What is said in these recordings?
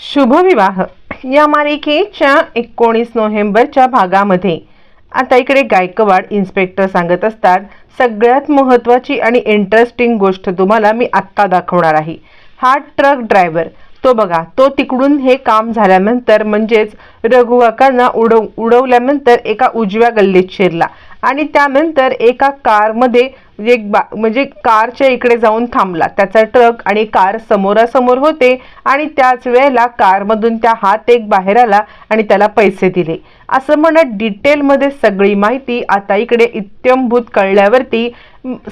शुभविवाह. या मालिकेच्या एकोणीस नोव्हेंबरच्या भागामध्ये आता इकडे गायकवाड इन्स्पेक्टर सांगत असतात सगळ्यात महत्त्वाची आणि इंटरेस्टिंग गोष्ट तुम्हाला मी आत्ता दाखवणार आहे. हा ट्रक ड्रायव्हर तो बघा तो तिकडून हे काम झाल्यानंतर म्हणजेच रघुवाकांना उडव उडवल्यानंतर एका उजव्या गल्लीत शिरला आणि त्यानंतर एका कारमध्ये म्हणजे एक बा म्हणजे कारच्या इकडे जाऊन थांबला. त्याचा ट्रक आणि कार समोरासमोर होते आणि त्याच वेळेला कारमधून त्या हात एक बाहेर आला आणि त्याला पैसे दिले. असं म्हणत डिटेलमध्ये सगळी माहिती आता इकडे इत्यंभूत कळल्यावरती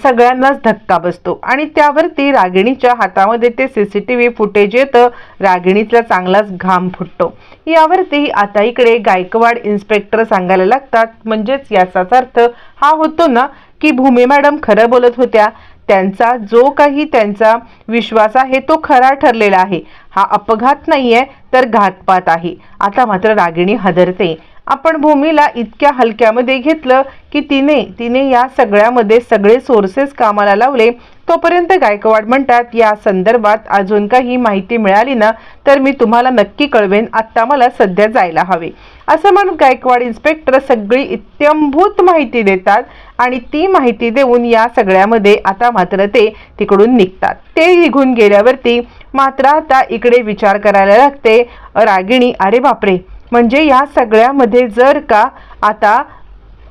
सगळ्यांनाच धक्का बसतो. आणि त्यावरती रागिणीच्या हातामध्ये ते C C T V footage येतं. रागिणीचा चांगलाच घाम फुटतो. यावरती आता इकडे गायकवाड इन्स्पेक्टर सांगायला लागतात. म्हणजेच याचाच अर्थ हा होतो ना की भूमी मॅडम खरं बोलत होत्या त्यांचा जो काही त्यांचा विश्वास आहे तो खरा ठरलेला आहे. हा अपघात नाही आहे तर घातपात आहे. आता मात्र रागिणी हदरते. आपण भूमीला इतक्या हलक्यामध्ये घेतलं की तिने तिने या सगळ्यामध्ये सगळे सोर्सेस कामाला लावले. तोपर्यंत गायकवाड म्हणतात या संदर्भात अजून काही माहिती मिळाली ना तर मी तुम्हाला नक्की कळवेन. आत्ता मला सध्या जायला हवे. असं म्हणून गायकवाड इन्स्पेक्टर सगळी इत्यंभूत माहिती देतात आणि ती माहिती देऊन या सगळ्यामध्ये आता मात्र ते तिकडून निघतात. ते निघून गेल्यावरती मात्र आता इकडे विचार करायला लागते रागिणी अरे बापरे! म्हणजे या सगळ्यामध्ये जर का आता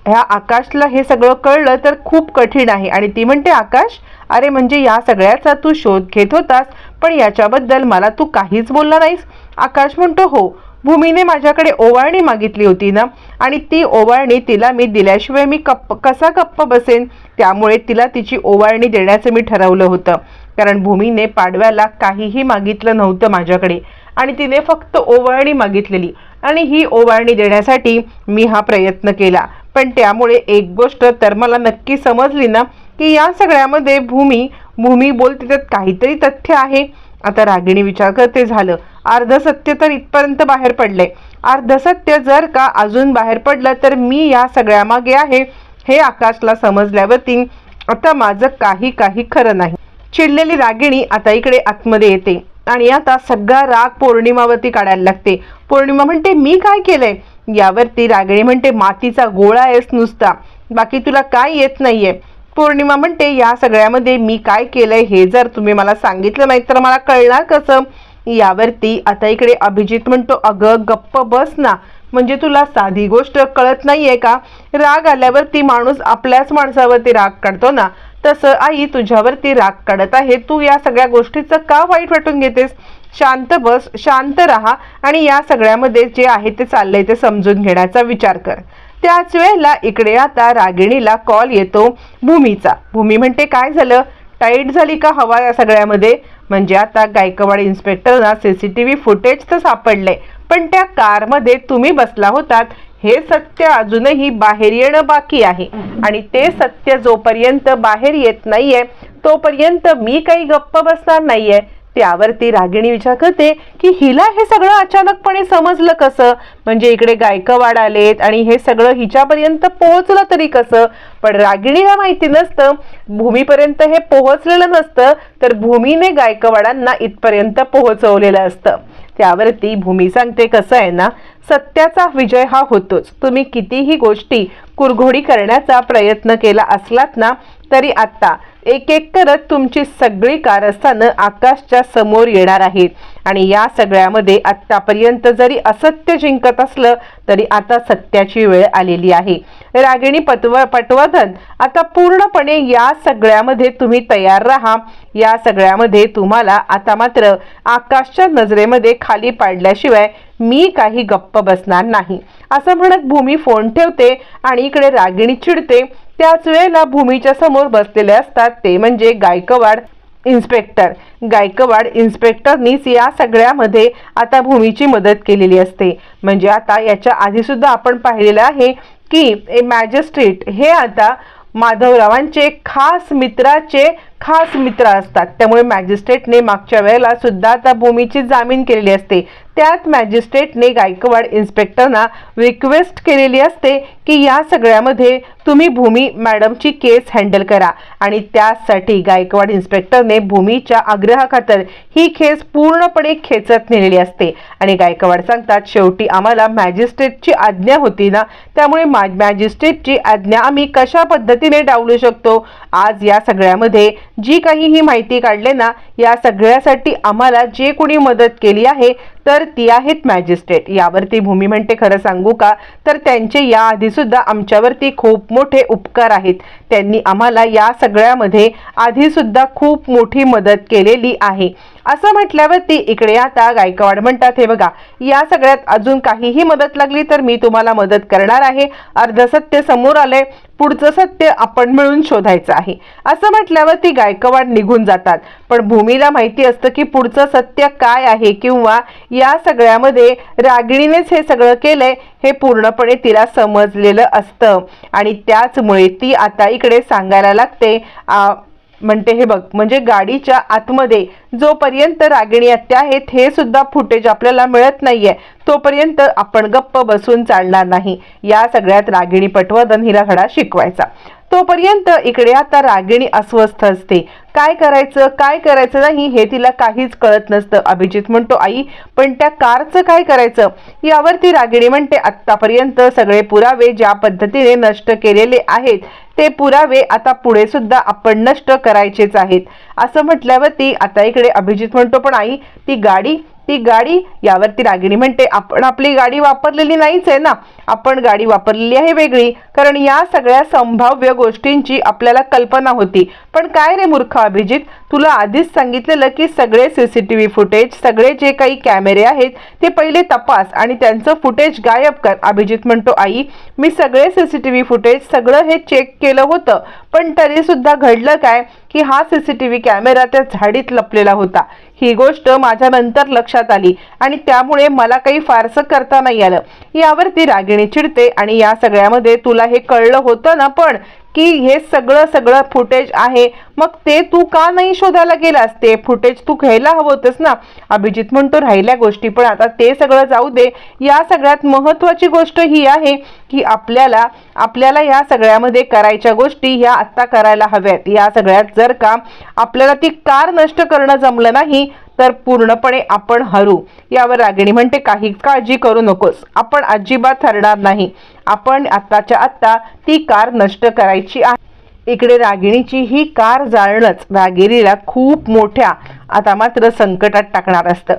ह्या आकाशला हे सगळं कळलं तर खूप कठीण आहे. आणि ती म्हणते आकाश अरे म्हणजे या सगळ्याचा तू शोध घेत होतास पण याच्याबद्दल मला तू काहीच बोलला नाहीस. आकाश म्हणतो हो भूमीने माझ्याकडे ओवाळणी मागितली होती ना आणि ती ओवाळणी तिला मी दिल्याशिवाय मी कप्प कसा गप्प बसेन? त्यामुळे तिला तिची ओवाळणी देण्याचं मी ठरवलं होतं. कारण भूमीने पाडव्याला काहीही मागितलं नव्हतं माझ्याकडे. आणि तिने फक्त ओवाळणी मागितलेली. आणि ही ओवाळणी देण्यासाठी मी हा प्रयत्न केला. पण त्यामुळे एक गोष्ट तर मला नक्की समजली ना की या सगळ्यामध्ये भूमी भूमी बोलते त्यात काहीतरी तथ्य आहे. आता रागिणी विचार करते झालं. अर्ध सत्य तर इथपर्यंत बाहेर पडले अर्ध सत्य जर का अजून बाहेर पडलं तर मी या सगळ्यामागे आहे हे आकाशला समजल्यावरती आता माझं काही काही खरं नाही. चिडलेली रागिणी आता इकडे आतमध्ये येते. आणि आता सगळा राग पौर्णिमावरती काढायला लागते. पौर्णिमा म्हणते मी काय केलंय? यावरती रागिणी म्हणते मातीचा गोळा आहेस नुसता. बाकी तुला काय येत नाहीये? पौर्णिमा म्हणते या सगळ्यामध्ये मी काय केलंय हे जर तुम्ही मला सांगितलं नाही तर मला कळणार कसं? यावरती आता इकडे अभिजित म्हणतो अगं गप्प बस ना. म्हणजे तुला साधी गोष्ट कळत नाहीये का? राग आल्यावरती माणूस आपल्याच माणसावरती राग काढतो ना. तसं आई तुझ्यावरती राग काढत आहे. तू या सगळ्या गोष्टीचं का वाईट वाटून घेतेस? शांत बस शांत राहा आणि या सगळ्यामध्ये जे आहे ते चाललंय ते समजून घेण्याचा विचार कर. त्याच वेळेला इकडे आता रागिणीला कॉल येतो भूमीचा. भूमी म्हणते काय झालं? टाईट झाली का हवा या सगळ्यामध्ये? म्हणजे आता Gaikwad इन्स्पेक्टरना C C T V footage तर सापडलंय. पण त्या कारमध्ये तुम्ही बसला होतात. हे सत्य अजूनही बाहेर येणं बाकी आहे. आणि ते सत्य जोपर्यंत बाहेर येत नाहीये तोपर्यंत मी काही गप्प बसणार नाहीये. त्यावरती रागिणी विचार करते की हिला हे सगळं अचानकपणे समजलं कसं? म्हणजे इकडे गायकवाड आलेत आणि हे सगळं हिच्यापर्यंत पोहोचलं तरी कसं? पण रागिणीला माहिती नसतं. भूमीपर्यंत हे पोहोचलेलं नसतं. तर भूमीने गायकवाडांना इथपर्यंत पोहोचवलेलं असतं. त्यावरती भूमी सांगते कसं आहे ना सत्याचा विजय हा होतोच. तुम्ही कितीही गोष्टी कुरघोडी करण्याचा प्रयत्न केला असलात ना तरी आत्ता एक एक करत तुमची सगळी कारस्थानं आकाशच्या समोर येणार आहेत. आणि या सगळ्यामध्ये आत्तापर्यंत जरी असत्य जिंकत असलं तरी आता सत्याची वेळ आलेली आहे. रागिणी पटव पटवर्धन आता पूर्णपणे या सगळ्यामध्ये तुम्ही तयार राहा. या सगळ्यामध्ये तुम्हाला आता मात्र आकाशच्या नजरेमध्ये खाली पाडल्याशिवाय मी काही गप्प बसणार नाही. असं म्हणत भूमी फोन ठेवते आणि इकडे रागिणी चिडते. त्याच वेळेला भूमीच्या समोर बसलेले असतात ते म्हणजे गायकवाड इन्स्पेक्टर. गायकवाड इन्स्पेक्टरनीच या सगळ्यामध्ये आता भूमीची मदत केलेली असते. म्हणजे आता याच्या आधीसुद्धा आपण पाहिलेलं आहे की ए मॅजिस्ट्रेट हे आता माधवरावांचे खास मित्राचे खास मित्र असतात. त्यामुळे मॅजिस्ट्रेटने मागच्या वेळेला सुद्धा आता भूमीची जामीन केलेली असते. त्यात मॅजिस्ट्रेटने गायकवाड इन्स्पेक्टरना रिक्वेस्ट केलेली असते की या सगळ्यामध्ये तुम्ही भूमी मॅडमची केस हँडल करा आणि त्यासाठी गायकवाड इन्स्पेक्टरने भूमीच्या आग्रहाखातर ही केस पूर्णपणे खेचत नेलेली असते. आणि गायकवाड सांगतात शेवटी आम्हाला मॅजिस्ट्रेटची आज्ञा होती ना? त्यामुळे मा मॅजिस्ट्रेटची आज्ञा आम्ही कशा पद्धतीने डावलू शकतो? आज या सगळ्यामध्ये जी काही ही माहिती काढले ना या सगळ्यासाठी आम्हाला जे कोणी मदत केली आहे तर ती आहेत मॅजिस्ट्रेट. यावरती भूमी म्हणते खरं सांगू का? तर त्यांचे याआधी सुद्धा आमच्यावरती खूप मोठे उपकार आहेत. त्यांनी आम्हाला या सगळ्यामध्ये आधीसुद्धा खूप मोठी मदत केलेली आहे. असं म्हटल्यावरती इकडे आता गायकवाड म्हणतात हे बघा या सगळ्यात अजून काहीही मदत लागली तर मी तुम्हाला मदत करणार आहे. अर्ध सत्य समोर आले पुढचं सत्य आपण मिळून शोधायचं आहे. असं म्हटल्यावर ती गायकवाड निघून जातात. पण भूमीला माहिती असतं की पुढचं सत्य काय आहे किंवा या सगळ्यामध्ये रागिणीनेच हे सगळं केलंय हे पूर्णपणे तिला समजलेलं असतं. आणि त्याचमुळे ती आता इकडे सांगायला लागते म्हणते हे बघ म्हणजे गाडीच्या आतमध्ये जोपर्यंत रागिणी हत्या आहेत हे सुद्धा फुटेज आपल्याला मिळत नाहीये तोपर्यंत आपण गप्प बसून चालणार नाही. या सगळ्यात रागिणी पटवर्धन हिला खडा शिकवायचा. तोपर्यंत इकडे आता रागिणी अस्वस्थ असते. काय करायचं काय करायचं नाही हे तिला काहीच कळत नसतं. अभिजित म्हणतो आई पण त्या कारचं काय करायचं? यावरती रागिणी म्हणते आत्तापर्यंत सगळे पुरावे ज्या पद्धतीने नष्ट केलेले आहेत ते पुरावे आता पुढे सुद्धा आपण नष्ट करायचेच आहेत. असं म्हटल्यावरती आता इकडे अभिजित म्हणतो पण आई ती गाडी ती गाडी यावरती रागिणी म्हणते आपण आपली गाडी वापरलेली नाहीच आहे ना. आपण गाडी वापरलेली आहे वेगळी. कारण या सगळ्या संभाव्य गोष्टींची आपल्याला कल्पना होती. पण काय रे मूर्ख अभिजित? तुला आधीच सांगितलेलं की सगळे C C T V footage सगळे जे काही कॅमेरे आहेत ते पहिले तपास आणि त्यांचं फुटेज गायब कर. अभिजित म्हणतो आई मी सगळे C C T V footage सगळं हे चेक केलं होतं. पण तरीसुद्धा घडलं काय की हा C C T V camera त्या झाडीत लपलेला होता. ही गोष्ट माझ्या नंतर लक्षात आली आणि त्यामुळे मला काही फारसं करता नाही आलं. यावरती रागिणी चिडते आणि या सगळ्यामध्ये तुला हे कळलं होतं ना पण की हे सगळं सगळं फुटेज आहे. मग ते तू का नाही शोधायला गेलास? ते फुटेज तू घ्यायला हवं होतंस ना? अभिजित म्हणतो राहिल्या गोष्टी पण आता ते सगळं जाऊ दे. या सगळ्यात महत्त्वाची गोष्ट ही आहे की आपल्याला आपल्याला या सगळ्यामध्ये करायच्या गोष्टी ह्या आत्ता करायला हव्यात. या सगळ्यात जर का आपल्याला ती कार नष्ट करणं जमलं नाही तर पूर्णपणे आपण हरू. यावर रागिणी म्हणते काही काळजी करू नकोस. आपण अजिबात हरणार नाही. आपण आत्ताच्या आत्ता ती कार नष्ट करायची आहे. इकडे रागिणीची ही कार जाळणंच रागिरीला खूप मोठ्या आता मात्र संकटात टाकणार असतं.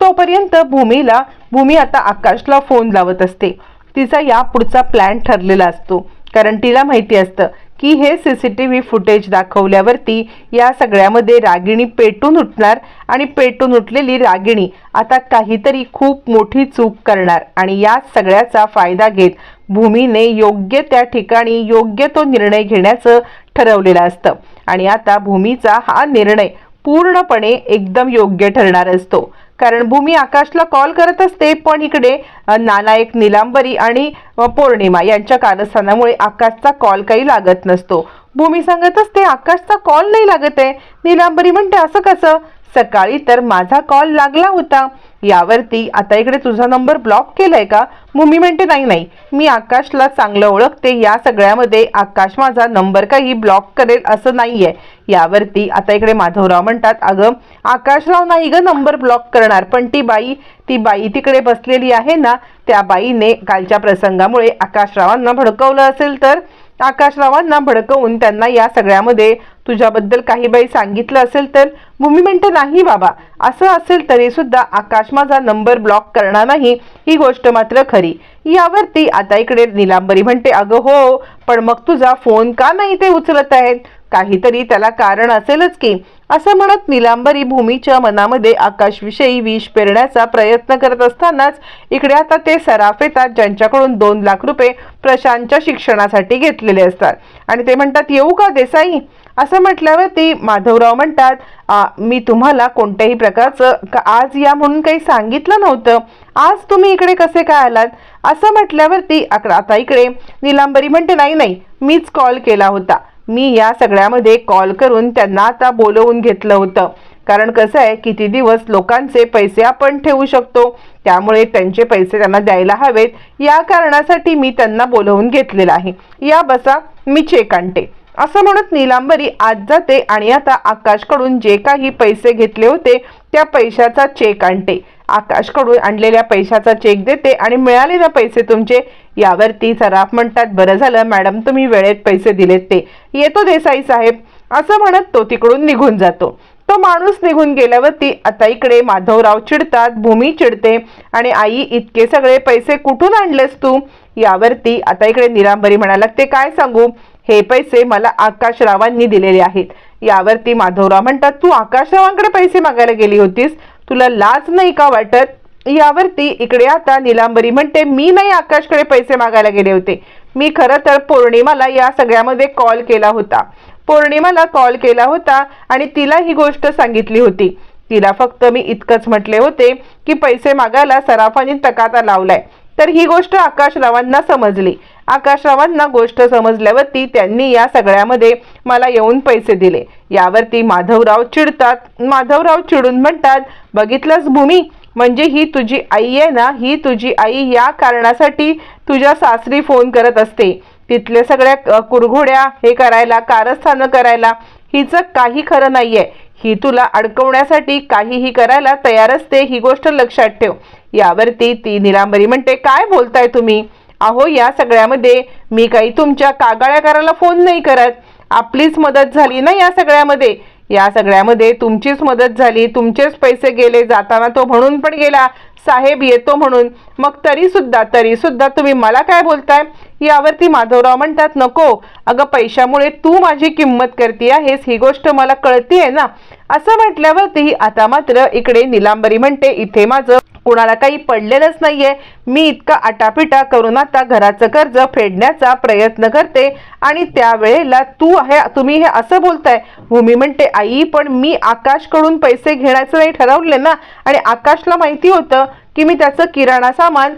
तोपर्यंत भूमीला भूमी आता आकाशला फोन लावत असते. तिचा या पुढचा प्लॅन ठरलेला असतो. कारण तिला माहिती असतं की हे C C T V footage दाखवल्यावरती या सगळ्यामध्ये रागिणी पेटून उठणार आणि पेटून उठलेली रागिणी आता काहीतरी खूप मोठी चूक करणार आणि या सगळ्याचा फायदा घेत भूमीने योग्य त्या ठिकाणी योग्य तो निर्णय घेण्याचं ठरवलेलं असतं. आणि आता भूमीचा हा निर्णय पूर्णपणे एकदम योग्य ठरणार असतो. कारण भूमी आकाशला कॉल करत असते पण इकडे नालायक निलांबरी आणि पौर्णिमा यांच्या कारस्थानामुळे आकाशचा कॉल काही लागत नसतो. भूमी सांगत असते आकाशचा कॉल नाही लागत आहे. निलांबरी म्हणते असं कसं? सकाळी तर माझा कॉल लागला होता. यावरती आता इकडे तुझा नंबर ब्लॉक केलाय का? मम्मी म्हणते नाही नाही मी आकाशला चांगलं ओळखते. या सगळ्यामध्ये आकाश माझा नंबर काही ब्लॉक करेल असं नाहीये. यावरती आता इकडे माधवराव म्हणतात अगं आकाशराव नाही ग नंबर ब्लॉक करणार पण ती बाई ती बाई तिकडे बसलेली आहे ना त्या बाईने कालच्या प्रसंगामुळे आकाशरावांना भडकवलं असेल तर आकाशरावांना भडकवून त्यांना या सगळ्यामध्ये तुझ्याबद्दल काही बाई सांगितलं असेल तर भूमी म्हणते नाही बाबा. असं असेल तरी सुद्धा आकाश माझा नंबर ब्लॉक करणार नाही ही गोष्ट मात्र खरी. यावरती आता इकडे निलांबरी म्हणते अगं हो पण मग तुझा फोन का नाही ते उचलत आहेत? काहीतरी त्याला कारण असेलच की. असं म्हणत निलांबरी भूमीच्या मनामध्ये आकाशविषयी विष पेरण्याचा प्रयत्न करत असतानाच इकडे आता ते सराफ येतात ज्यांच्याकडून दोन लाख रुपये प्रशांतच्या शिक्षणासाठी घेतलेले असतात. आणि ते म्हणतात येऊ का देसाई? असं म्हटल्यावर ती माधवराव म्हणतात मी तुम्हाला कोणत्याही प्रकारचं आज या म्हणून काही सांगितलं नव्हतं. आज तुम्ही इकडे कसे काय आलात? असं म्हटल्यावरती आता इकडे. निलांबरी म्हणते नाही नाही मीच कॉल केला होता. मी या सगळ्यामध्ये कॉल करून त्यांना आता बोलवून घेतलं होतं. कारण कसं आहे किती दिवस लोकांचे पैसे आपण ठेवू शकतो त्यामुळे त्यांचे पैसे त्यांना द्यायला हवेत. या कारणासाठी मी त्यांना बोलवून घेतलेलं आहे. या बसा मी चेक आणते. असं म्हणत नीलांबरी आज जाते आणि आता आकाशकडून जे काही पैसे घेतले होते त्या पैशाचा चेक आणते. आकाशकडून आणलेल्या पैशाचा चेक देते आणि मिळालेले पैसे तुमचे यावरती सराफ म्हणतात बरं झालं मॅडम तुम्ही वेळेत पैसे दिलेत ते. येतो देसाई साहेब. असं म्हणत तो तिकडून निघून जातो. तो माणूस निघून गेल्यावरती आता इकडे माधवराव चिडतात भूमी चिडते आणि आई इतके सगळे पैसे कुठून आणलेस तू? यावरती आता इकडे निरांबरी म्हणायला लागते काय सांगू? हे पैसे मला आकाशरावांनी दिलेले आहेत. यावरती माधवराव म्हणतात तू आकाशरावांकडे पैसे मागायला गेली होतीस. तुला लाज नाही का वाटत? यावरती इकडे आता निलांबरी म्हणते मी नाही आकाशकडे पैसे मागायला गेले होते. मी खरं तर पौर्णिमाला या सगळ्यामध्ये कॉल केला होता. पौर्णिमाला कॉल केला होता आणि तिला ही गोष्ट सांगितली होती. तिला फक्त मी इतकंच म्हटले होते की पैसे मागायला सराफाने तकाता लावलाय. तर ही गोष्ट आकाशरावांना समजली. आकाशरावांना गोष्ट समजल्यावरती त्यांनी या सगळ्यामध्ये मला येऊन पैसे दिले. यावरती माधवराव चिडतात. माधवराव चिडून म्हणतात बघितलंच भूमी म्हणजे ही तुझी आई आहे ना ही तुझी आई या कारणासाठी तुझ्या सासरी फोन करत असते. तिथल्या सगळ्या कुरघोड्या हे करायला कारस्थानं करायला हिचं काही खरं नाहीये. ही तुला अडकवण्यासाठी काहीही करायला तयार असते ही गोष्ट लक्षात ठेव. यावरती ती निलांबरी म्हणते काय बोलताय तुम्ही? अहो या सगळ्यामध्ये मी काही तुमच्या कागाळ्याकाराला फोन नाही करत. आपलीच मदत झाली ना या सगळ्यामध्ये? या सगळ्यामध्ये तुमचीच मदत झाली. तुमचेच पैसे गेले जाताना तो म्हणून पण गेला. साहेब येतो म्हणून. मग तरी सुद्धा तरी सुद्धा तुम्ही मला काय बोलताय? यावरती माधवराव म्हणतात नको. अगं पैशामुळे तू माझी किंमत करते आहेस ही गोष्ट मला कळतीये ना. असं म्हटल्यावरती आता मात्र इकडे निलांबरी म्हणते इथे माझं कुणाला काही पडलेलंच नाहीये. मी इतका आटापिटा करून आता घराचं कर्ज फेडण्याचा प्रयत्न करते आणि त्यावेळेला तू हे तुम्ही हे असं बोलताय. हो, भूमी म्हणते आई पण मी आकाशकडून पैसे घेण्याचं नाही ठरवले ना. आणि आकाशला माहिती होतं की मी त्याचं किराणा सामान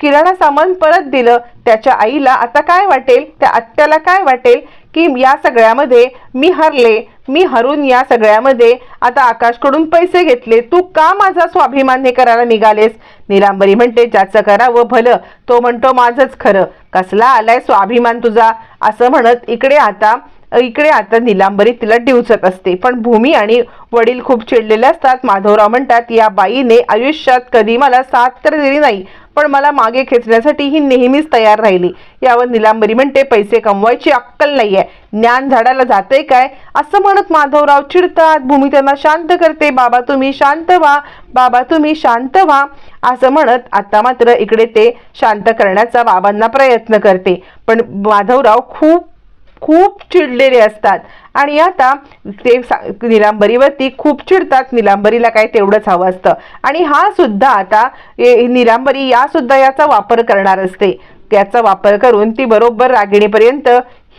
किराणा सामान परत दिलं. त्याच्या आईला आता काय वाटेल? त्या आत्याला काय वाटेल? की या सगळ्यामध्ये मी हरले. मी हरून या सगळ्यामध्ये आता आकाशकडून पैसे घेतले. तू का माझा स्वाभिमान हे करायला निघालेस? निलांबरी म्हणते ज्याचं करावं भलं तो म्हणतो माझंच खरं. कसला आलाय स्वाभिमान तुझा? असं म्हणत इकडे आता इकडे आता निलांबरी तिला डिवचत असते. पण भूमी आणि वडील खूप चिडलेले असतात. माधवराव म्हणतात या बाईने आयुष्यात कधी मला साथ तर दिली नाही. पण मला मागे खेचण्यासाठी ही नेहमीच तयार राहिली. यावर निलांबरी म्हणते पैसे कमवायची अक्कल नाहीये. ज्ञान झाडाला जाते काय? असं म्हणत माधवराव चिडतात. भूमी त्यांना शांत करते. बाबा तुम्ही शांत व्हा. बाबा तुम्ही शांत व्हा. असं म्हणत आता मात्र इकडे ते शांत करण्याचा बाबांना प्रयत्न करते. पण माधवराव खूप खूप चिडलेले असतात. आणि आता ते सा- निलांबरीवरती खूप चिडतात. निलांबरीला काय तेवढंच हवं असतं. आणि हा सुद्धा आता ए- निलांबरी या सुद्धा याचा वापर करणार असते. त्याचा वापर करून ती बरोबर रागिणीपर्यंत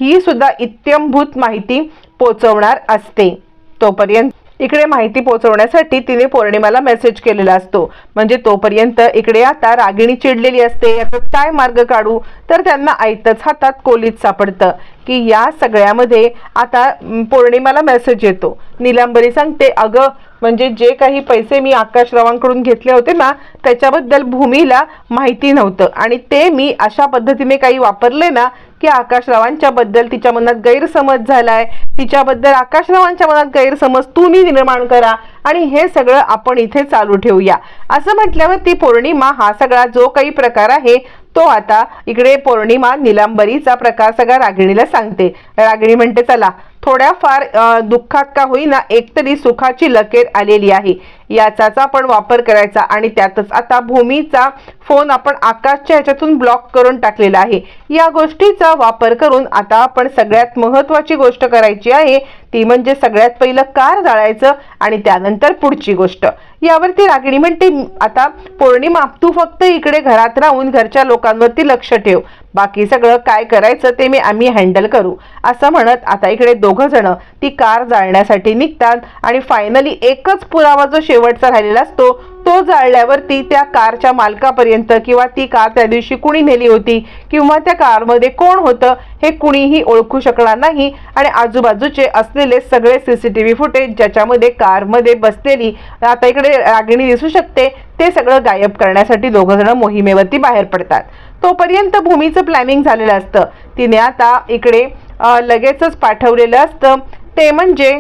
ही सुद्धा इत्यंभूत माहिती पोचवणार असते. तोपर्यंत इकडे माहिती पोहोचवण्यासाठी तिने पौर्णिमाला मेसेज केलेला असतो. म्हणजे तोपर्यंत इकडे आता रागिणी चिडलेली असते. याचा काय मार्ग काढू? तर त्यांना ऐतच हातात कोलीत सापडतं की या सगळ्यामध्ये आता पौर्णिमाला मेसेज येतो. निलांबरी सांगते अगं म्हणजे जे काही पैसे मी आकाशरावांकडून घेतले होते ना त्याच्याबद्दल भूमीला माहिती नव्हतं. आणि ते मी अशा पद्धतीने काही वापरले ना की आकाशरावांच्या बद्दल तिच्या मनात गैरसमज झालाय. तिच्याबद्दल आकाशरावांच्या मनात गैरसमज तुम्ही निर्माण करा आणि हे सगळं आपण इथे चालू ठेवूया. असं म्हटल्यावर ती पौर्णिमा हा सगळा जो काही प्रकार आहे तो आता इकडे पौर्णिमा निलांबरीचा प्रकार सगळा रागिणीला सांगते. रागिणी म्हणते चला थोड्याफार दुःखात का होईना एकतरी सुखाची लकेर आलेली आहे. याचाच आपण वापर करायचा आणि त्यातच आता भूमीचा फोन आपण आकाशच्या ह्याच्यातून ब्लॉक करून टाकलेला आहे. या गोष्टीचा वापर करून आता आपण सगळ्यात महत्वाची गोष्ट करायची आहे. ती म्हणजे सगळ्यात पहिलं कार जाळायचं आणि त्यानंतर पुढची गोष्ट. यावरती रागिणी म्हणते आता पौर्णिमा तू फक्त इकडे घरात राहून घरच्या लोकांवरती लक्ष ठेव. बाकी सगळं काय करायचं ते मी आम्ही हँडल करू. असं म्हणत आता इकडे दोघं जण ती कार जाळण्यासाठी निघतात आणि फायनली एकच पुरावा जो शेवटचा राहिलेला असतो. तो जाळल्यावरती त्या कारच्या मालकापर्यंत किंवा ती कार त्या दिवशी कुणी नेली होती किंवा त्या कारमध्ये कोण होतं हे कुणीही ओळखू शकणार नाही. आणि आजूबाजूचे असलेले सगळे सीसीटीव्ही फुटेज ज्याच्यामध्ये कारमध्ये बसलेली आता इकडे रागिणी दिसू शकते ते सगळं गायब करण्यासाठी दोघंजण मोहिमेवरती बाहेर पडतात. तोपर्यंत भूमीचं प्लॅनिंग झालेलं असतं. तिने आता इकडे लगेचच पाठवलेलं असतं. ते म्हणजे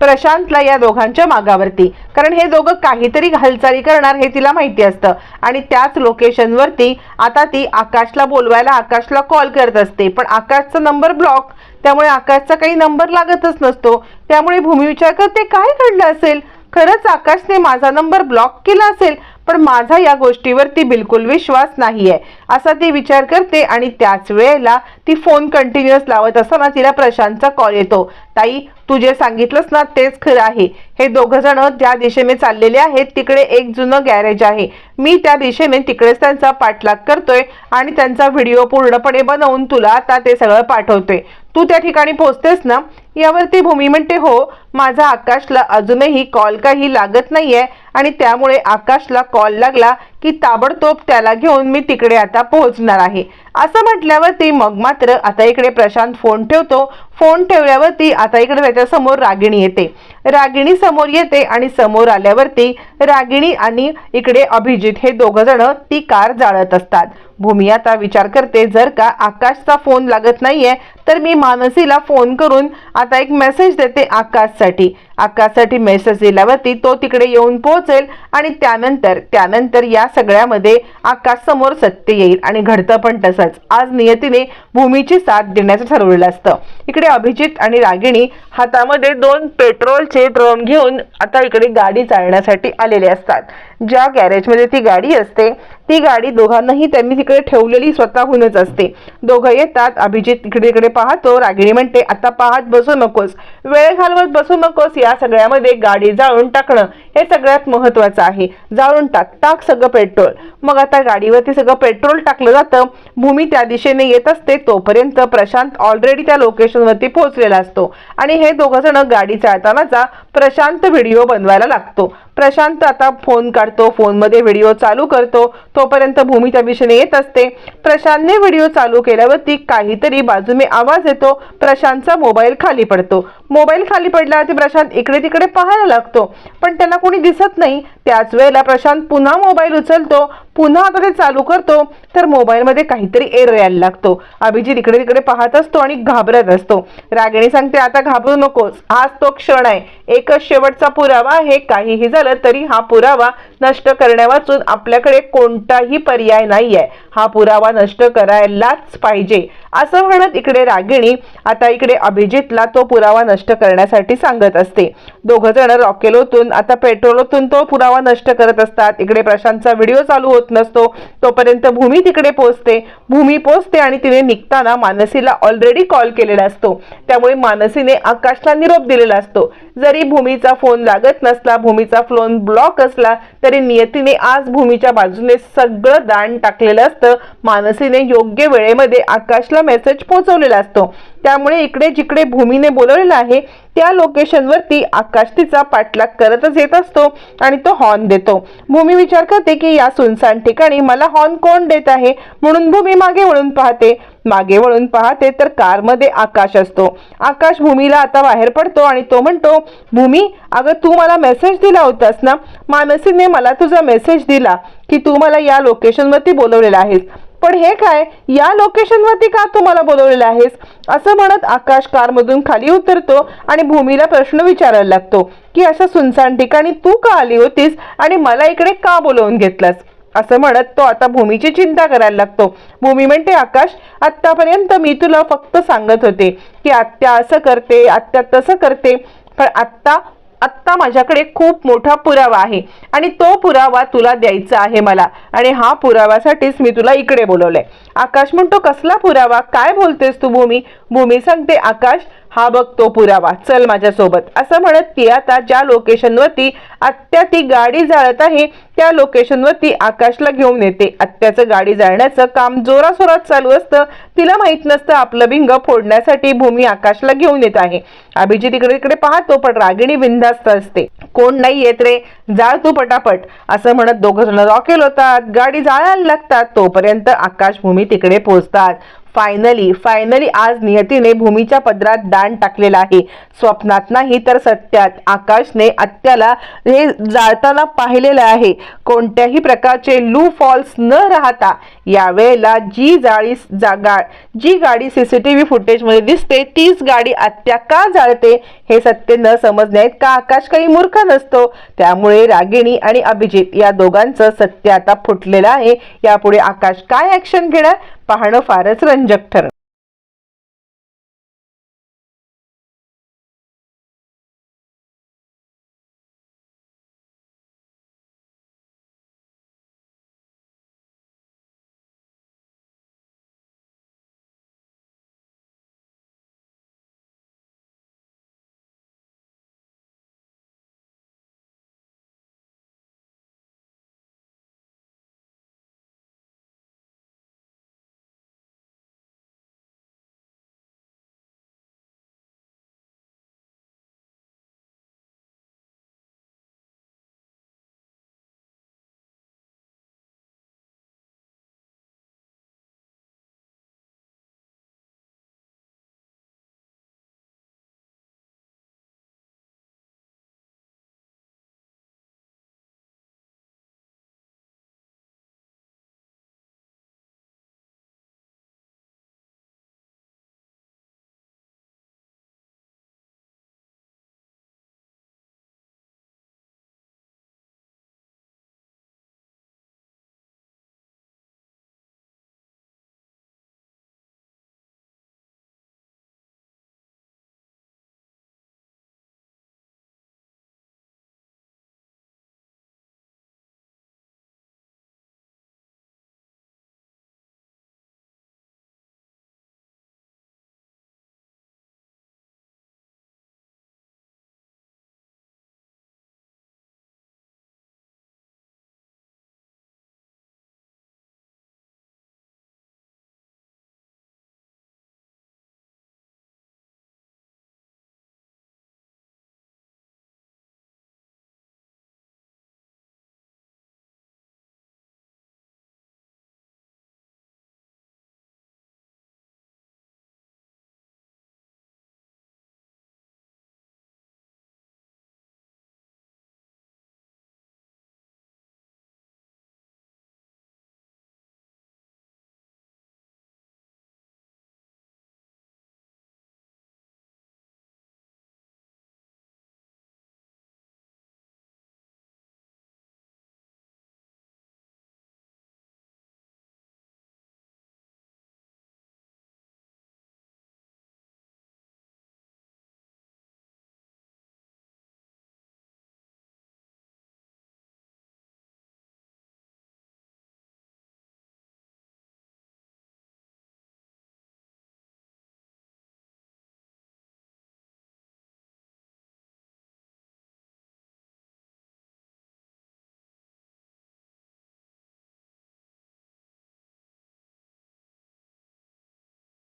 प्रशांतला या दोघांच्या मागावरती. कारण हे दोघं काहीतरी हालचाली करणार हे तिला माहिती असतं. आणि त्याच लोकेशनवरती आता ती आकाशला बोलवायला आकाशला कॉल करत असते. पण आकाशचा नंबर ब्लॉक त्यामुळे आकाशचा काही नंबर लागतच नसतो. त्यामुळे भूमी विचार करते काय घडलं असेल? खरंच आकाशने माझा नंबर ब्लॉक केला असेल पण माझा या गोष्टीवरती बिलकुल विश्वास नाही आहे असा ती विचार करते आणि त्याच वेळेला ती फोन कंटिन्युअस लावत असताना तिला प्रशांतचा कॉल येतो. ताई तू जे सांगितलंस ना तेच खरं आहे. हे दोघं जण ज्या दिशेने चाललेले आहेत तिकडे एक जुनं गॅरेज आहे. मी त्या दिशेने तिकडेच त्यांचा पाठलाग करतोय आणि त्यांचा व्हिडिओ पूर्णपणे बनवून तुला आता ते सगळं पाठवतोय. तू त्या ठिकाणी पोहोचतेस ना यावरती भूमी म्हणते हो माझा आकाशला अजूनही कॉल काही लागत नाहीये आणि त्यामुळे आकाशला कॉल लागला की ताबडतोब त्याला घेऊन मी तिकडे आता पोहोचणार आहे. असं म्हटल्यावरती मग मात्र आता इकडे प्रशांत फोन ठेवतो. फोन ठेवल्यावरती आता इकडे त्याच्यासमोर रागिणी येते. रागिणी समोर येते आणि समोर आल्यावरती रागिणी आणि इकडे अभिजित हे दोघं जण ती कार जाळत असतात. भूमी आता विचार करते जर का आकाशचा फोन लागत नाहीये तर मी मानसीला फोन करून आता आता एक मेसेज देते आकाशसाठी आकाशसाठी मेसेज दिल्यावरती तो तिकडे येऊन पोहोचेल आणि त्यानंतर त्यानंतर या सगळ्यामध्ये आकाश समोर सत्य येईल आणि घडतं पण तसंच. आज नियतीने भूमीची साथ देण्याचं ठरवलेलं असतं. इकडे अभिजित आणि रागिणी हातामध्ये दोन पेट्रोलचे ड्रम घेऊन आता इकडे गाडी चालण्यासाठी आलेले असतात. ज्या गॅरेजमध्ये ती गाडी असते ती गाडी दोघांनाही त्यांनी तिकडे ठेवलेली स्वतःहूनच असते. दोघं येतात अभिजित इकडे इकडे पाहतो रागिणी म्हणते आता पाहत बसू नकोस. वेळ घालवत बसू नकोस या सगळ्यामध्ये गाडी जाळून टाकणं हे सगळ्यात महत्वाचं आहे. जाळून टाक टाक सगळं पेट्रोल. मग आता गाडीवरती सगळं पेट्रोल टाकलं जातं. भूमी त्या दिशेने येत असते तोपर्यंत प्रशांत ऑलरेडी त्या लोकेशनवरती पोहोचलेला असतो. आणि हे दोघं जण गाडी चालतानाचा प्रशांत व्हिडिओ बनवायला लागतो. प्रशांत आता फोन काढतो फोनमध्ये व्हिडिओ चालू करतो. तोपर्यंत भूमी त्या दिशेने येत असते. प्रशांतने व्हिडिओ चालू केल्यावरती काहीतरी बाजूने आवाज येतो. प्रशांतचा मोबाईल खाली पडतो. मोबाईल खाली पडल्यावरती प्रशांत इकडे तिकडे पाहायला लागतो. पण त्यांना कोणी दिसत नाही. त्याच वेळेला प्रशांत पुन्हा मोबाईल उचलतो. पुन्हा आता ते चालू करतो. तर मोबाईलमध्ये काहीतरी एरर यायला लागतो. अभिजित इकडे तिकडे पाहत असतो आणि घाबरत असतो. रागिणी सांगते आता घाबरू नकोस. हाच तो क्षण आहे. एक एक शेवटचा पुरावा आहे काहीही झालं तरी हा पुरावा नष्ट करण्यावाचून आपल्याकडे कोणताही पर्याय नाही आहे हा पुरावा नष्ट करायलाच पाहिजे. असं म्हणत इकडे रागिणी आता इकडे अभिजितला तो पुरावा नष्ट करण्यासाठी सांगत असते. दोघं जण रॉकेलोतून आता पेट्रोलोतून तो पुरावा नष्ट करत असतात. इकडे प्रशांतचा व्हिडिओ चालू होत नसतो. तोपर्यंत भूमी तिकडे पोहोचते भूमी पोहोचते आणि तिने निघताना मानसीला ऑलरेडी कॉल केलेला असतो. त्यामुळे मानसीने आकाशला निरोप दिलेला असतो. जरी भूमीचा फोन लागत नसला भूमीचा फोन ब्लॉक असला तरी नियतीने आज भूमीच्या बाजूने सगळं दान टाकलेलं असतं. मानसीने योग्य वेळेमध्ये आकाशला मेसेज पोहोचवलेला असतो. त्यामुळे इकडे जिकडे भूमीने बोलवलेला आहे त्या लोकेशनवरती आकाश तिचा पाठलाग करतच येत असतो आणि तो हॉर्न देतो. भूमी विचार करते की या सुनसान ठिकाणी मला हॉर्न कोण देत आहे? म्हणून भूमी मागे वळून पाहते. मागे वळून पाहते तर कारमध्ये आकाश असतो. आकाश भूमीला आता बाहेर पडतो आणि तो म्हणतो भूमी अगं तू मला मेसेज दिला होतास ना? मानसीने मला तुझा मेसेज दिला की तू मला या लोकेशनवरती बोलवलेला आहेस. पण हे काय? या लोकेशनवरती का तुम्हाला बोलवलेलं आहेस? असं म्हणत आकाश कारमधून खाली उतरतो आणि भूमीला प्रश्न विचारायला लागतो की अशा सुनसान ठिकाणी तू का आली होतीस आणि मला इकडे का बोलवून घेतलंस? असं म्हणत तो आता भूमीची चिंता करायला लागतो. भूमी म्हणते आकाश आत्तापर्यंत मी तुला फक्त सांगत होते की आत्या असं करते आत्या तसं करते पण आत्ता आत्ता माझ्याकडे खूप मोठा पुरावा आहे. आणि तो पुरावा तुला द्यायचा आहे मला. आणि हा पुराव्यासाठीच मी तुला इकडे बोलवलंय. आकाश म्हणतो कसला पुरावा? काय बोलतेस तू भूमी? भूमी सांगते आकाश हा बघ तो पुरावा चल माझ्यासोबत. असं म्हणत ती आता ज्या लोकेशनवरती आत्या ती गाडी जाळत आहे त्या लोकेशनवरती आकाशला घेऊन येते आत्याचं गाडी जाळण्याचं काम जोरासोरात चालू असतं. तिला माहीत नसतं आपलं भिंग फोडण्यासाठी भूमी आकाशला घेऊन येत आहे. अभिजित इकडे तिकडे पाहतो पण रागिणी बिंदास्त असते. कोण नाही येत रे जाळ तू पटापट. असं म्हणत दोघ जण रॉकेल होतात. गाडी जाळायला लागतात. तोपर्यंत आकाश भूमी तिकडे पोहोचतात फायनली फायनली आज नियतीने भूमीच्या पदरात दान टाकलेला आहे. स्वप्नात नाही तर सत्यात. आकाशने आत्याला हे जाळताना पाहिलेलं आहे. कोणत्याही प्रकारचे लू फॉल्स न राहता यावेळेला जी जाळी जागा जी गाडी सी सी टी व्ही फुटेजमध्ये दिसते तीच गाडी आत्या का जाळते हे सत्य न समजण्यात का आकाश काही मूर्ख नसतो? त्यामुळे रागिणी आणि अभिजित या दोघांचं सत्य आता फुटलेलं आहे. यापुढे आकाश काय ॲक्शन घेणार? पाहणं फारच रंजक ठरणार